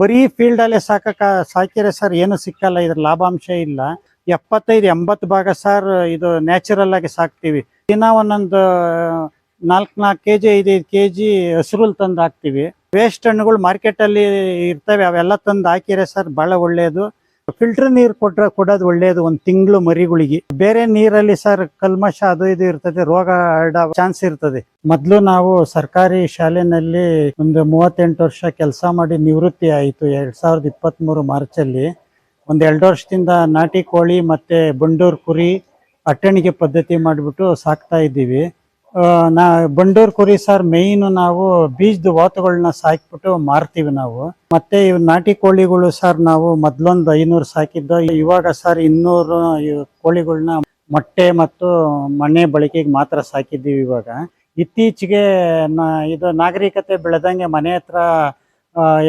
ಬರೀ ಫೀಲ್ಡ್ ಅಲ್ಲೇ ಸಾಕಕ ಸಾಕಿದ್ರೆ ಸರ್ ಏನು ಸಿಕ್ಕಲ್ಲ, ಇದ್ರ ಲಾಭಾಂಶ ಇಲ್ಲ. ಎಪ್ಪತ್ತೈದು, ಎಂಬತ್ತು ಭಾಗ ಸರ್ ಇದು ನ್ಯಾಚುರಲ್ ಆಗಿ ಸಾಕ್ತಿವಿ. ದಿನ ಒಂದೊಂದು, ನಾಲ್ಕು ನಾಲ್ಕು ಕೆ ಜಿ ಐದೈದು ಕೆ ಜಿ ಹಸಿರುಲ್ ತಂದು ಹಾಕ್ತಿವಿ. ವೇಸ್ಟ್ ಹಣ್ಣುಗಳು ಮಾರ್ಕೆಟ್ ಅಲ್ಲಿ ಇರ್ತವೆ, ಅವೆಲ್ಲ ತಂದು ಹಾಕಿದ್ರೆ ಸರ್ ಬಹಳ ಒಳ್ಳೆಯದು ಫಿಲ್ಟರ್ ನೀರು ಕೊಟ್ರೆ ಕೊಡೋದು ಒಳ್ಳೆಯದು ಒಂದು ತಿಂಗಳು ಮರಿಗಳಿಗೆ. ಬೇರೆ ನೀರಲ್ಲಿ ಸರ್ ಕಲ್ಮಶ ಅದು ಇದು ಇರ್ತದೆ, ರೋಗ ಹರಡೋ ಚಾನ್ಸ್ ಇರ್ತದೆ. ಮೊದಲು ನಾವು ಸರ್ಕಾರಿ ಶಾಲೆನಲ್ಲಿ ಒಂದು ಮೂವತ್ತೆಂಟು ವರ್ಷ ಕೆಲಸ ಮಾಡಿ ನಿವೃತ್ತಿ ಆಯಿತು, ಎರಡ್ ಸಾವಿರದ ಇಪ್ಪತ್ತ್ ಮೂರು ಮಾರ್ಚಲ್ಲಿ. ಒಂದ್ ಎರಡು ವರ್ಷದಿಂದ ನಾಟಿ ಕೋಳಿ ಮತ್ತೆ ಬಂಡೂರ್ ಕುರಿ ಅಟ್ಟಣಿಗೆ ಪದ್ಧತಿ ಮಾಡಿಬಿಟ್ಟು ಸಾಕ್ತಾ ಇದ್ದೀವಿ. ನಾ ಬಂಡೂರ್ ಕುರಿ ಸರ್ ಮೇಯ್ನ್ ನಾವು ಬೀಜದ ವಾತುಗಳನ್ನ ಸಾಕ್ಬಿಟ್ಟು ಮಾರ್ತೀವಿ ನಾವು. ಮತ್ತೆ ಇವ್ ನಾಟಿ ಕೋಳಿಗಳು ಸರ್ ನಾವು ಮೊದ್ಲೊಂದು ಐನೂರು ಸಾಕಿದ್ದು, ಇವಾಗ ಸರ್ ಇನ್ನೂರು ಕೋಳಿಗಳನ್ನ ಮೊಟ್ಟೆ ಮತ್ತು ಮನೆ ಬಳಕೆಗೆ ಮಾತ್ರ ಸಾಕಿದ್ದೀವಿ ಇವಾಗ. ಇತ್ತೀಚೆಗೆ ಇದು ನಾಗರಿಕತೆ ಬೆಳೆದಂಗೆ ಮನೆ ಹತ್ರ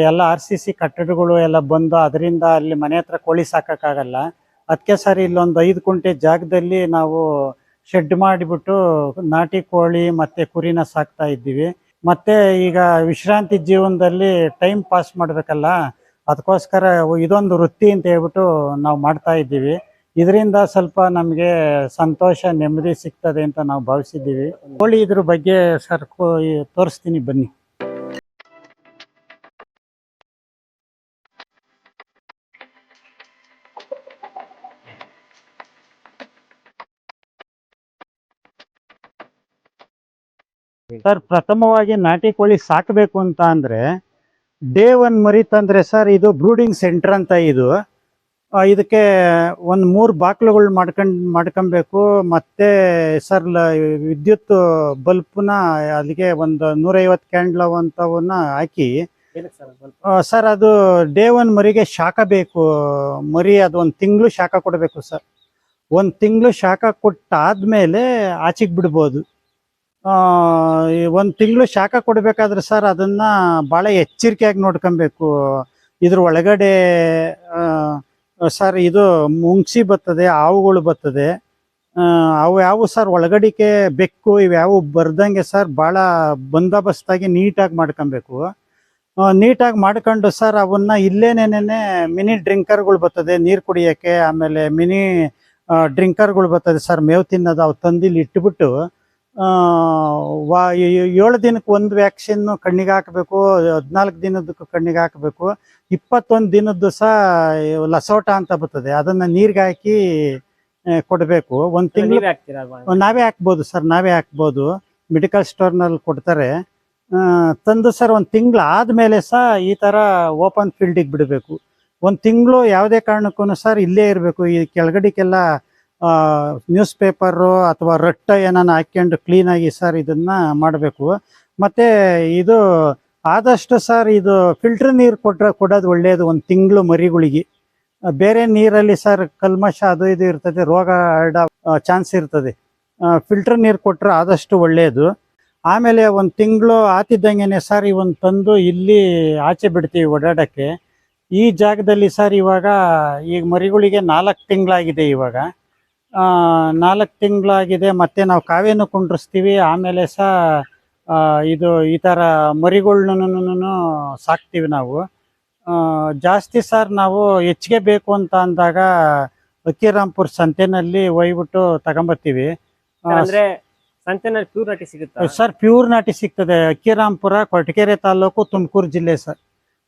ಎಲ್ಲ ಆರ್ ಸಿ ಸಿ ಕಟ್ಟಡಗಳು ಎಲ್ಲ ಬಂದು ಅದರಿಂದ ಅಲ್ಲಿ ಮನೆ ಹತ್ರ ಕೋಳಿ ಸಾಕಕ್ಕಾಗಲ್ಲ. ಅದಕ್ಕೆ ಸರ್ ಇಲ್ಲೊಂದು ಐದು ಕುಂಟೆ ಜಾಗದಲ್ಲಿ ನಾವು ಶೆಡ್ ಮಾಡಿಬಿಟ್ಟು ನಾಟಿ ಕೋಳಿ ಮತ್ತೆ ಕುರಿನ ಸಾಕ್ತಾ ಇದ್ದೀವಿ. ಮತ್ತೆ ಈಗ ವಿಶ್ರಾಂತಿ ಜೀವನದಲ್ಲಿ ಟೈಮ್ ಪಾಸ್ ಮಾಡಬೇಕಲ್ಲ, ಅದಕ್ಕೋಸ್ಕರ ಇದೊಂದು ವೃತ್ತಿ ಅಂತ ಹೇಳ್ಬಿಟ್ಟು ನಾವು ಮಾಡ್ತಾ ಇದ್ದೀವಿ. ಇದರಿಂದ ಸ್ವಲ್ಪ ನಮಗೆ ಸಂತೋಷ, ನೆಮ್ಮದಿ ಸಿಗ್ತದೆ ಅಂತ ನಾವು ಭಾವಿಸಿದ್ದೀವಿ. ಕೋಳಿ ಇದ್ರ ಬಗ್ಗೆ ಸರ್ ತೋರಿಸ್ತೀನಿ ಬನ್ನಿ. ಸರ್ ಪ್ರಥಮವಾಗಿ ನಾಟಿ ಕೋಳಿ ಸಾಕಬೇಕು ಅಂತ ಅಂದರೆ ಡೇ ಒನ್ ಮರಿ ತಂದರೆ ಸರ್ ಇದು ಬ್ರೂಡಿಂಗ್ ಸೆಂಟರ್ ಅಂತ ಇದು. ಇದಕ್ಕೆ ಒಂದು ಮೂರು ಬಾಕ್ಲುಗಳು ಮಾಡ್ಕೊಂಡು ಮಾಡ್ಕೊಬೇಕು. ಮತ್ತೆ ಸರ್ ಲ- ವಿದ್ಯುತ್ ಬಲ್ಪ್ನ ಅಲ್ಲಿಗೆ ಒಂದು ನೂರೈವತ್ತು ಕ್ಯಾಂಡ್ಲ ಅಂತವನ್ನ ಹಾಕಿ ಸರ್ ಅದು ಡೇ ಒನ್ ಮರಿಗೆ ಶಾಖ ಬೇಕು ಮರಿ ಅದು ಒಂದು ತಿಂಗಳು ಶಾಖ ಕೊಡಬೇಕು ಸರ್. ಒಂದು ತಿಂಗಳು ಶಾಖ ಕೊಟ್ಟಾದ್ಮೇಲೆ ಆಚೆಗೆ ಬಿಡ್ಬೋದು. ಒಂದು ತಿಂಗಳು ಶಾಖ ಕೊಡಬೇಕಾದ್ರೆ ಸರ್ ಅದನ್ನ ಭಾಳ ಎಚ್ಚರಿಕೆಯಾಗಿ ನೋಡ್ಕೊಬೇಕು. ಇದ್ರ ಒಳಗಡೆ ಸರ್ ಇದು ಮುಂಗ್ಸಿ ಬರ್ತದೆ, ಹಾವುಗಳು ಬರ್ತದೆ. ಅವು ಯಾವ ಸರ್ ಒಳಗಡಿಕೆ ಬೆಕ್ಕು ಇವ್ಯಾವು ಬರ್ದಂಗೆ ಸರ್ ಭಾಳ ಬಂದೋಬಸ್ತಾಗಿ ನೀಟಾಗಿ ಮಾಡ್ಕೊಬೇಕು. ನೀಟಾಗಿ ಮಾಡ್ಕೊಂಡು ಸರ್ ಅವನ್ನ ಇಲ್ಲೇನೇನೆ ಮಿನಿ ಡ್ರಿಂಕರ್ಗಳು ಬರ್ತದೆ, ನೀರು ಕುಡಿಯೋಕ್ಕೆ, ಆಮೇಲೆ ಮಿನಿ ಡ್ರಿಂಕರ್ಗಳು ಬರ್ತದೆ ಸರ್ ಮೇವು ತಿನ್ನೋದು ಅವು ತಂದಿಲ್ಲಿ ಇಟ್ಬಿಟ್ಟು ವಾ ಏಳು ದಿನಕ್ಕೆ ಒಂದು ವ್ಯಾಕ್ಸಿನ್ ಕಣ್ಣಿಗೆ ಹಾಕಬೇಕು ಹದಿನಾಲ್ಕು ದಿನದಕ್ಕೆ ಕಣ್ಣಿಗೆ ಹಾಕಬೇಕು ಇಪ್ಪತ್ತೊಂದು ದಿನದ್ದು ಸಹ ಲಸೋಟ ಅಂತ ಬರ್ತದೆ ಅದನ್ನ ನೀರಿಗೆ ಹಾಕಿ ಕೊಡಬೇಕು. ಒಂದು ತಿಂಗಳು ನೀವೇ ಹಾಕ್ಬೋದು ಸರ್ ನಾವೇ ಹಾಕ್ಬೋದು. ಮೆಡಿಕಲ್ ಸ್ಟೋರ್ನಲ್ಲಿ ಕೊಡ್ತಾರೆ. ತಂದು ಸರ್ ಒಂದು ತಿಂಗಳು ಆದಮೇಲೆ ಸಹ ಈ ಥರ ಓಪನ್ ಫೀಲ್ಡಿಗೆ ಬಿಡಬೇಕು. ಒಂದು ತಿಂಗಳು ಯಾವುದೇ ಕಾರಣಕ್ಕೂ ಸರ್ ಇಲ್ಲೇ ಇರಬೇಕು ಈ ಕೆಳಗಡಿಗೆಲ್ಲ ನ್ಯೂಸ್ ಪೇಪರು ಅಥವಾ ರಟ್ಟ ಏನಾನ ಹಾಕ್ಕೊಂಡು ಕ್ಲೀನಾಗಿ ಸರ್ ಇದನ್ನ ಮಾಡಬೇಕು. ಮತ್ತೆ ಇದು ಆದಷ್ಟು ಸರ್ ಇದು ಫಿಲ್ಟರ್ ನೀರು ಕೊಟ್ಟರೆ ಕೊಡೋದು ಒಳ್ಳೆಯದು ಒಂದು ತಿಂಗಳು ಮರಿಗಳಿಗೆ. ಬೇರೆ ನೀರಲ್ಲಿ ಸರ್ ಕಲ್ಮಶ ಅದು ಇದು ಇರ್ತದೆ, ರೋಗ ಹರಡೋ ಚಾನ್ಸ್ ಇರ್ತದೆ. ಫಿಲ್ಟರ್ ನೀರು ಕೊಟ್ಟರೆ ಆದಷ್ಟು ಒಳ್ಳೆಯದು ಆಮೇಲೆ ಒಂದು ತಿಂಗಳು ಆತಿದ್ದಂಗೆನೆ ಸರ್ ಇವನ್ ತಂದು ಇಲ್ಲಿ ಆಚೆ ಬಿಡ್ತೀವಿ ಓಡಾಡಕ್ಕೆ. ಈ ಜಾಗದಲ್ಲಿ ಸರ್ ಇವಾಗ ಈಗ ಮರಿಗಳಿಗೆ ನಾಲ್ಕು ತಿಂಗಳಾಗಿದೆ ಇವಾಗ. ನಾಲ್ಕು ತಿಂಗಳಾಗಿದೆ ಮತ್ತೆ ನಾವು ಕಾವೇನು ಕುಂಡ್ರಿಸ್ತೀವಿ. ಆಮೇಲೆ ಸಹ ಇದು ಈ ಥರ ಮರಿಗಳ್ನು ಸಾಕ್ತೀವಿ ನಾವು. ಜಾಸ್ತಿ ಸರ್ ನಾವು ಹೆಚ್ಚಿಗೆ ಬೇಕು ಅಂತ ಅಂದಾಗ ಅಕ್ಕಿರಾಂಪುರ್ ಸಂತೆನಲ್ಲಿ ಒಯ್ಬಿಟ್ಟು ತಗೊಂಬರ್ತೀವಿ ಅಂದ್ರೆ ಸಂತೆನಲ್ಲಿ ಪ್ಯೂರ್ ನಾಟಿ ಸಿಗುತ್ತೆ? ಸರ್ ಪ್ಯೂರ್ ನಾಟಿ ಸಿಗ್ತದೆ. ಅಕ್ಕಿರಾಮ್ಪುರ ಕೊಟ್ಟಕೆರೆ ತಾಲೂಕು ತುಮಕೂರು ಜಿಲ್ಲೆ ಸರ್.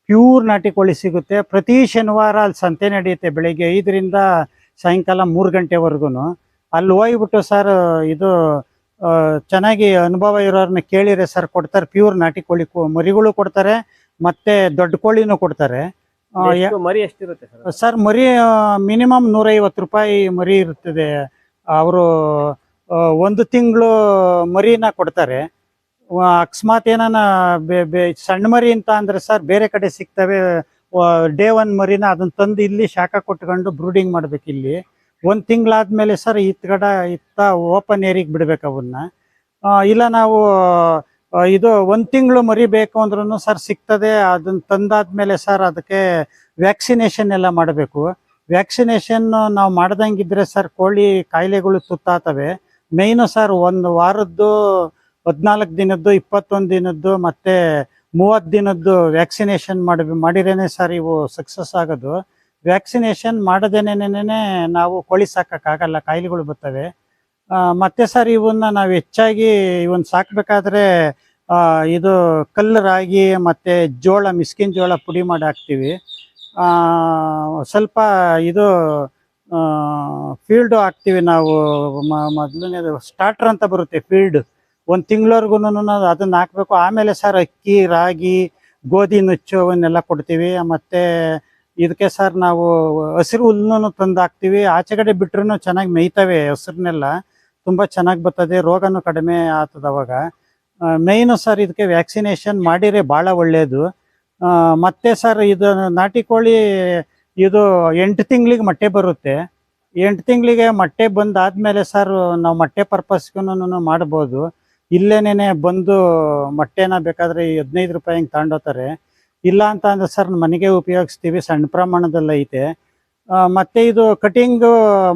ಪ್ಯೂರ್ ನಾಟಿ ಕೋಳಿ ಸಿಗುತ್ತೆ. ಪ್ರತಿ ಶನಿವಾರ ಅಲ್ಲಿ ಸಂತೆ ನಡೆಯುತ್ತೆ ಬೆಳಿಗ್ಗೆ ಐದರಿಂದ ಸಾಯಂಕಾಲ ಮೂರು ಗಂಟೆವರೆಗೂ ಅಲ್ಲಿ ಹೋಗ್ಬಿಟ್ಟು ಸರ್ ಇದು ಚೆನ್ನಾಗಿ ಅನುಭವ ಇರೋರನ್ನ ಕೇಳಿರೆ ಸರ್ ಕೊಡ್ತಾರೆ. ಪ್ಯೂರ್ ನಾಟಿ ಕೋಳಿ ಮರಿಗಳು ಕೊಡ್ತಾರೆ. ಮತ್ತೆ ದೊಡ್ಡ ಕೋಳಿನೂ ಕೊಡ್ತಾರೆ. ಮರಿ ಎಷ್ಟಿರುತ್ತೆ ಸರ್ ಮರಿ ಮಿನಿಮಮ್ ನೂರೈವತ್ತು ರೂಪಾಯಿ ಮರಿ ಇರುತ್ತದೆ ಅವರು ಒಂದು ತಿಂಗಳು ಮರಿನ ಕೊಡ್ತಾರೆ. ಅಕಸ್ಮಾತ್ ಏನಾನ ಸಣ್ಣ ಮರಿ ಅಂತ ಅಂದ್ರೆ ಸರ್ ಬೇರೆ ಕಡೆ ಸಿಗ್ತವೆ. ಡೇ ಒನ್ ಮರಿನ ಅದನ್ನ ತಂದು ಇಲ್ಲಿ ಶಾಖ ಕೊಟ್ಕೊಂಡು ಬ್ರೂಡಿಂಗ್ ಮಾಡ್ಬೇಕು ಇಲ್ಲಿ. ಒಂದು ತಿಂಗಳಾದ್ಮೇಲೆ ಸರ್ ಇತ್ತಗಡ ಕಡ ಇತ್ತ ಓಪನ್ ಏರಿಗೆ ಬಿಡ್ಬೇಕು ಅವನ್ನ ಇಲ್ಲ ನಾವು ಇದು ಒಂದು ತಿಂಗಳು ಮರಿ ಬೇಕು ಅಂದ್ರೂ ಸರ್ ಸಿಗ್ತದೆ ಅದನ್ನ ತಂದಾದ್ಮೇಲೆ ಸರ್ ಅದಕ್ಕೆ ವ್ಯಾಕ್ಸಿನೇಷನ್ ಎಲ್ಲ ಮಾಡಬೇಕು. ವ್ಯಾಕ್ಸಿನೇಷನ್ ನಾವು ಮಾಡ್ದಂಗಿದ್ರೆ ಸರ್ ಕೋಳಿ ಕಾಯಿಲೆಗಳು ತುತ್ತಾತವೆ. ಮೇಯ್ನು ಸರ್ ಒಂದು ವಾರದ್ದು ಹದಿನಾಲ್ಕು ದಿನದ್ದು, ಇಪ್ಪತ್ತೊಂದು ದಿನದ್ದು ಮತ್ತೆ ಮೂವತ್ತು ದಿನದ್ದು ವ್ಯಾಕ್ಸಿನೇಷನ್ ಮಾಡಿ, ಮಾಡಿರೇನೆ ಸರ್ ಇವು ಸಕ್ಸಸ್ ಆಗೋದು. ವ್ಯಾಕ್ಸಿನೇಷನ್ ಮಾಡದೇನೇನೇ ನಾವು ಕೋಳಿ ಸಾಕಕ್ಕಾಗಲ್ಲ, ಕಾಯಿಲೆಗಳು ಬರ್ತವೆ. ಮತ್ತೆ ಸರ್ ಇವನ್ನ ನಾವು ಹೆಚ್ಚಾಗಿ ಇವನ್ ಸಾಕ್ಬೇಕಾದ್ರೆ ಇದು ಕಲ್ಲು ರಾಗಿ ಮತ್ತೆ ಜೋಳ, ಮಿಸ್ಕಿನ್ ಜೋಳ ಪುಡಿ ಮಾಡಿ ಹಾಕ್ತಿವಿ. ಸ್ವಲ್ಪ ಇದು ಫೀಲ್ಡು ಹಾಕ್ತೀವಿ ನಾವು. ಮೊದಲನೇದು ಸ್ಟಾರ್ಟರ್ ಅಂತ ಬರುತ್ತೆ ಫೀಲ್ಡ್ ಒಂದು ತಿಂಗಳವರೆಗೂ ಅದನ್ನ ಹಾಕ್ಬೇಕು. ಆಮೇಲೆ ಸರ್ ಅಕ್ಕಿ, ರಾಗಿ, ಗೋಧಿ ನುಚ್ಚು ಅವನ್ನೆಲ್ಲ ಕೊಡ್ತೀವಿ. ಮತ್ತೆ ಇದಕ್ಕೆ ಸರ್ ನಾವು ಹಸಿರು ಹುಲ್ಲನ್ನು ತಂದು ಹಾಕ್ತಿವಿ. ಆಚೆಗಡೆ ಬಿಟ್ರು ಚೆನ್ನಾಗಿ ಮೇಯ್ತವೆ ಹಸಿರನ್ನೆಲ್ಲ. ತುಂಬ ಚೆನ್ನಾಗಿ ಬರ್ತದೆ. ರೋಗನೂ ಕಡಿಮೆ ಆಗ್ತದೆ ಅವಾಗ. ಮೇಯ್ನು ಸರ್ ಇದಕ್ಕೆ ವ್ಯಾಕ್ಸಿನೇಷನ್ ಮಾಡಿದ್ರೆ ಭಾಳ ಒಳ್ಳೆಯದು ಮತ್ತೆ ಸರ್ ಇದು ನಾಟಿ ಕೋಳಿ ಇದು ಎಂಟು ತಿಂಗಳಿಗೆ ಮೊಟ್ಟೆ ಬರುತ್ತೆ. ಎಂಟು ತಿಂಗಳಿಗೆ ಮೊಟ್ಟೆ ಬಂದಾದ್ಮೇಲೆ ಸರ್ ನಾವು ಮೊಟ್ಟೆ ಪರ್ಪಸ್ಗೂ ಮಾಡ್ಬೋದು. ಇಲ್ಲೇನೇನೆ ಬಂದು ಮೊಟ್ಟೆನ ಬೇಕಾದ್ರೆ ಹದಿನೈದು ರೂಪಾಯಿ ಹಿಂಗೆ ತಗೊಂಡೋತಾರೆ ಇಲ್ಲ ಅಂತ ಅಂದ್ರೆ ಸರ್ ಮನೆಗೆ ಉಪಯೋಗಿಸ್ತೀವಿ, ಸಣ್ಣ ಪ್ರಮಾಣದಲ್ಲಿ ಐತೆ. ಮತ್ತೆ ಇದು ಕಟಿಂಗ್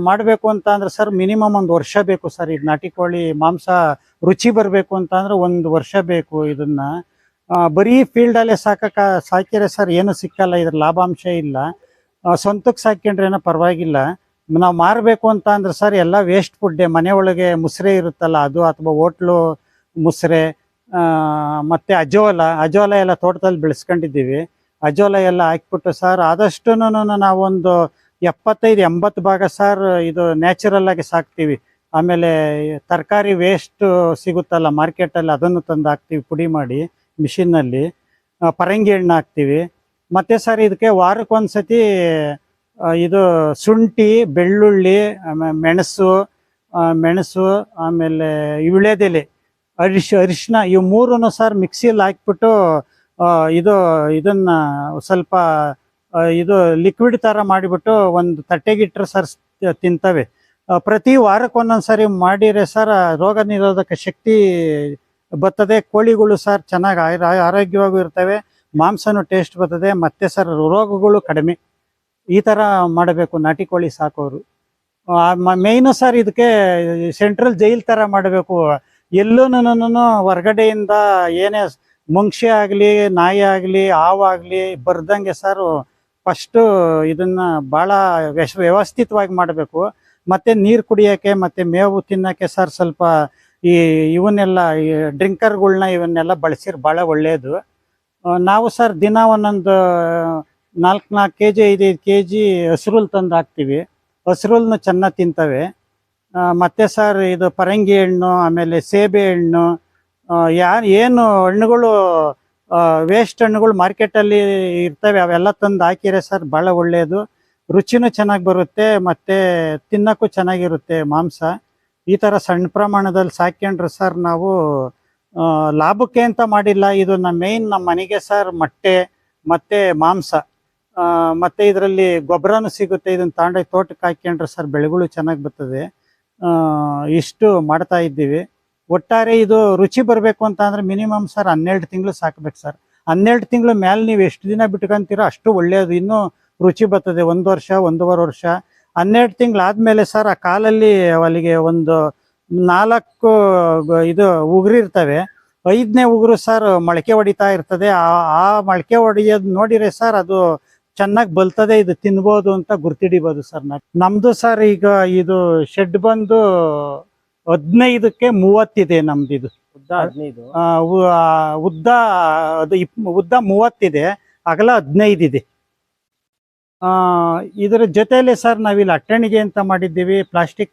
ಮಾಡಬೇಕು ಅಂತ ಅಂದ್ರೆ ಸರ್, ಮಿನಿಮಮ್ ಒಂದು ವರ್ಷ ಬೇಕು ಸರ್. ಇದು ನಾಟಿ ಕೋಳಿ ಮಾಂಸ ರುಚಿ ಬರಬೇಕು ಅಂತ ಅಂದ್ರೆ ಒಂದು ವರ್ಷ ಬೇಕು ಇದನ್ನ. ಬರೀ ಫೀಲ್ಡಲ್ಲೇ ಸಾಕ ಸಾಕಿದ್ರೆ ಸರ್, ಏನು ಸಿಕ್ಕಲ್ಲ, ಇದ್ರ ಲಾಭಾಂಶ ಇಲ್ಲ. ಸ್ವಂತಕ್ಕೆ ಸ್ವಂತಕ್ಕೆ ಸಾಕೊಂಡ್ರೇನೋ ಪರವಾಗಿಲ್ಲ. ನಾವು ಮಾರಬೇಕು ಅಂತ ಅಂದ್ರೆ ಸರ್, ಎಲ್ಲ ವೇಸ್ಟ್ ಫುಡ್ಡೆ ಮನೆ ಒಳಗೆ ಮುಸ್ರೆ ಇರುತ್ತಲ್ಲ, ಅದು ಅಥವಾ ಹೋಟ್ಲು ಮುಸ್ರೆ ಮತ್ತು ಅಜೋಲ ಅಜೋಲ ಎಲ್ಲ ತೋಟದಲ್ಲಿ ಬೆಳೆಸ್ಕೊಂಡಿದ್ದೀವಿ. ಅಜೋಲ ಎಲ್ಲ ಹಾಕ್ಬಿಟ್ಟು ಸರ್ ಆದಷ್ಟು ನಾವೊಂದು ಎಪ್ಪತ್ತೈದು, ಎಂಬತ್ತು ಭಾಗ ಸರ್ ಇದು ನ್ಯಾಚುರಲ್ ಆಗಿ ಸಾಕ್ತೀವಿ. ಆಮೇಲೆ ತರಕಾರಿ ವೇಸ್ಟ್ ಸಿಗುತ್ತಲ್ಲ ಮಾರ್ಕೆಟಲ್ಲಿ ಅದನ್ನು ತಂದು ಹಾಕ್ತೀವಿ ಪುಡಿ ಮಾಡಿ ಮಿಷಿನ್ನಲ್ಲಿ. ಪರಂಗಿ ಹಣ್ಣು ಹಾಕ್ತೀವಿ. ಮತ್ತೆ ಸರ್ ಇದಕ್ಕೆ ವಾರಕ್ಕೊಂದ್ಸತಿ ಸತಿ ಇದು ಶುಂಠಿ, ಬೆಳ್ಳುಳ್ಳಿ ಆಮೇಲೆ ಮೆಣಸು ಮೆಣಸು, ಆಮೇಲೆ ವಿಳೆದೆಲೆ ಅರಿಶ್ ಅರಿಶಿನ ಇವು ಮೂರನ್ನು ಸರ್ ಮಿಕ್ಸಿಯಲ್ಲಿ ಹಾಕ್ಬಿಟ್ಟು ಇದು, ಇದನ್ನ ಸ್ವಲ್ಪ ಇದು ಲಿಕ್ವಿಡ್ ಥರ ಮಾಡಿಬಿಟ್ಟು ಒಂದು ತಟ್ಟೆಗಿಟ್ಟರೆ ಸರ್ ತಿಂತವೆ. ಪ್ರತಿ ವಾರಕ್ಕೆ ಒಂದೊಂದು ಸರಿ ಮಾಡಿದ್ರೆ ಸರ್ ರೋಗ ನಿರೋಧಕ ಶಕ್ತಿ ಬರ್ತದೆ, ಕೋಳಿಗಳು ಸರ್ ಚೆನ್ನಾಗಿ ಆರೋಗ್ಯವಾಗೂ ಇರ್ತವೆ, ಮಾಂಸನೂ ಟೇಸ್ಟ್ ಬರ್ತದೆ, ಮತ್ತೆ ಸರ್ ರೋಗಗಳು ಕಡಿಮೆ. ಈ ಥರ ಮಾಡಬೇಕು, ನಾಟಿ ಕೋಳಿ ಸಾಕೋರು. ಮೇಯ್ನು ಸರ್ ಇದಕ್ಕೆ ಸೆಂಟ್ರಲ್ ಜೈಲ್ ಥರ ಮಾಡಬೇಕು ಎಲ್ಲೂ ಹೊರಗಡೆಯಿಂದ ಏನೇ ಮುಂಕ್ಷೆ ಆಗಲಿ, ನಾಯಿ ಆಗಲಿ ಹಾವಾಗಲಿ ಬರ್ದಂಗೆ ಸರ್ ಫಸ್ಟು ಇದನ್ನ ಭಾಳ ವ್ಯವಸ್ಥಿತವಾಗಿ ಮಾಡಬೇಕು. ಮತ್ತೆ ನೀರು ಕುಡಿಯೋಕ್ಕೆ, ಮತ್ತೆ ಮೇವು ತಿನ್ನೋಕ್ಕೆ ಸರ್ ಸ್ವಲ್ಪ ಈ ಇವನ್ನೆಲ್ಲ, ಈ ಡ್ರಿಂಕರ್ಗಳನ್ನ ಇವನ್ನೆಲ್ಲ ಬಳಸಿರ್ ಭಾಳ ಒಳ್ಳೆಯದು ನಾವು ಸರ್ ದಿನ ಒಂದೊಂದು ನಾಲ್ಕು ನಾಲ್ಕು ಕೆ ಜಿ ಐದೈದು ಕೆ ಜಿ ಹಸ್ರುಲ್ ತಂದು ಹಾಕ್ತೀವಿ. ಹಸ್ರುಲ್ನ ಚೆನ್ನಾಗಿ ತಿಂತವೆ. ಮತ್ತೆ ಸರ್ ಇದು ಪರಂಗಿ ಹಣ್ಣು, ಆಮೇಲೆ ಸೇಬೆ ಹಣ್ಣು ಯಾ ಏನು ಹಣ್ಣುಗಳು ವೇಸ್ಟ್ ಹಣ್ಣುಗಳು ಮಾರ್ಕೆಟಲ್ಲಿ ಇರ್ತವೆ, ಅವೆಲ್ಲ ತಂದು ಹಾಕಿರೆ ಸರ್ ಭಾಳ ಒಳ್ಳೆಯದು ರುಚಿನೂ ಚೆನ್ನಾಗಿ ಬರುತ್ತೆ, ಮತ್ತೆ ತಿನ್ನೋಕ್ಕೂ ಚೆನ್ನಾಗಿರುತ್ತೆ ಮಾಂಸ. ಈ ಥರ ಸಣ್ಣ ಪ್ರಮಾಣದಲ್ಲಿ ಸಾಕ್ಯಂಡ್ರೆ ಸರ್ ನಾವು ಲಾಭಕ್ಕೆ ಅಂತ ಮಾಡಿಲ್ಲ, ಇದು ನಮ್ಮ ಮೇಯ್ನ್ ನಮ್ಮ ಮನೆಗೆ ಸರ್ ಮೊಟ್ಟೆ, ಮತ್ತೆ ಮಾಂಸ. ಮತ್ತು ಇದರಲ್ಲಿ ಗೊಬ್ಬರನೂ ಸಿಗುತ್ತೆ, ಇದನ್ನ ತಗೊಂಡೋಗಿ ತೋಟಕ್ಕೆ ಹಾಕ್ಯಂಡ್ರೆ ಸರ್ ಬೆಳೆಗಳು ಚೆನ್ನಾಗಿ ಬರ್ತದೆ. ಇಷ್ಟು ಮಾಡ್ತಾ ಇದ್ದೀವಿ. ಒಟ್ಟಾರೆ ಇದು ರುಚಿ ಬರಬೇಕು ಅಂತ ಅಂದರೆ ಮಿನಿಮಮ್ ಸರ್ ಹನ್ನೆರಡು ತಿಂಗಳು ಸಾಕ್ಬೇಕು ಸರ್ ಹನ್ನೆರಡು ತಿಂಗಳು ಮೇಲೆ ನೀವು ಎಷ್ಟು ದಿನ ಬಿಟ್ಕೊಂತೀರೋ ಅಷ್ಟು ಒಳ್ಳೆಯದು ಇನ್ನೂ ರುಚಿ ಬರ್ತದೆ. ಒಂದು ವರ್ಷ, ಒಂದೂವರೆ ವರ್ಷ. ಹನ್ನೆರಡು ತಿಂಗಳು ಆದಮೇಲೆ ಸರ್ ಆ ಕಾಲಲ್ಲಿ ಅವಲಿಗೆ ಒಂದು ನಾಲ್ಕು ಇದು ಉಗುರಿರ್ತವೆ ಐದನೇ ಉಗುರು ಸರ್ ಮೊಳಕೆ ಹೊಡಿತಾ ಇರ್ತದೆ. ಆ ಆ ಮೊಳಕೆ ಹೊಡೆಯೋದು ನೋಡಿರೆ ಸರ್ ಅದು ಚೆನ್ನಾಗಿ ಬಲ್ತದೆ ಇದು ತಿನ್ಬೋದು ಅಂತ ಗುರ್ತಿಡಿಬೋದು ಸರ್ ನಮ್ದು ಸರ್ ಈಗ ಇದು ಶೆಡ್ ಬಂದು ಹದಿನೈದಕ್ಕೆ ಮೂವತ್ತಿದೆ ನಮ್ದು ಇದು ಉದ್ದ ಉದ್ದ ಮೂವತ್ತಿದೆ ಅಗಲ ಹದಿನೈದಿದೆ. ಆ, ಇದರ ಜೊತೆಯಲ್ಲಿ ಸರ್ ನಾವಿಲ್ಲಿ ಅಟ್ಟಣಿಗೆ ಅಂತ ಮಾಡಿದ್ದೀವಿ ಪ್ಲಾಸ್ಟಿಕ್